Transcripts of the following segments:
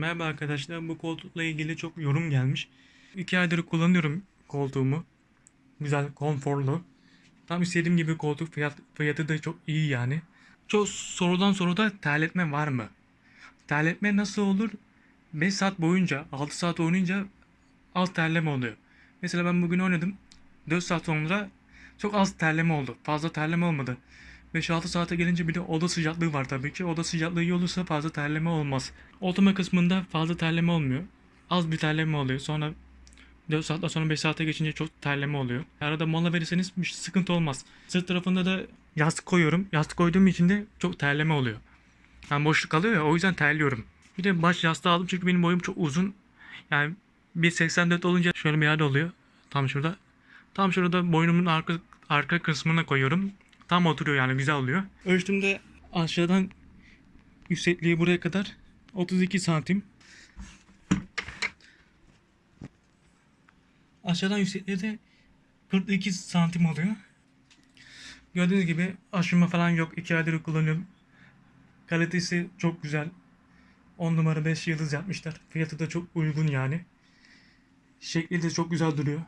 Merhaba arkadaşlar. Bu koltukla ilgili çok yorum gelmiş. İki aydır kullanıyorum koltuğumu. Güzel, konforlu. Tam istediğim gibi koltuk fiyat, fiyatı da çok iyi yani. Çok sorudan soruda terletme var mı? Terletme nasıl olur? 5 saat boyunca, 6 saat oynayınca az terleme oluyor. Mesela ben bugün oynadım. 4 saat sonra çok az terleme oldu. Fazla terleme olmadı. 5-6 saate gelince bir de oda sıcaklığı var tabii ki. Oda sıcaklığı iyi olursa fazla terleme olmaz. Oturma kısmında fazla terleme olmuyor. Az bir terleme oluyor. Sonra 4 saatten sonra 5 saate geçince çok terleme oluyor. Arada mola verirseniz bir sıkıntı olmaz. Sırt tarafında da yastık koyuyorum. Yastık koyduğum için de çok terleme oluyor. Yani boşluk kalıyor ya o yüzden terliyorum. Bir de baş yastığı aldım çünkü benim boyum çok uzun. Yani 1.84 olunca şöyle bir yerde oluyor. Tam şurada. Tam şurada boynumun arka, arka kısmına koyuyorum. Tam oturuyor yani güzel oluyor. Ölçtüğümde aşağıdan yüksekliği buraya kadar 32 santim. Aşağıdan yüksekliği de 42 santim oluyor. Gördüğünüz gibi aşınma falan yok. 2 aydır kullanıyorum. Kalitesi çok güzel. 10 numara 5 yıldız yapmışlar. Fiyatı da çok uygun yani. Şekli de çok güzel duruyor.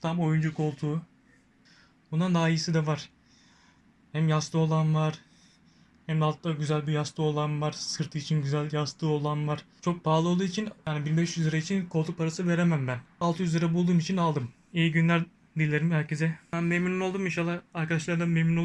Tam oyuncu koltuğu. Bundan daha iyisi de var. Hem yastığı olan var. Hem de altta güzel bir yastığı olan var. Sırtı için güzel yastığı olan var. Çok pahalı olduğu için yani 1500 lira için koltuk parası veremem ben. 600 lira bulduğum için aldım. İyi günler dilerim herkese. Ben memnun oldum inşallah arkadaşlar da memnun olur.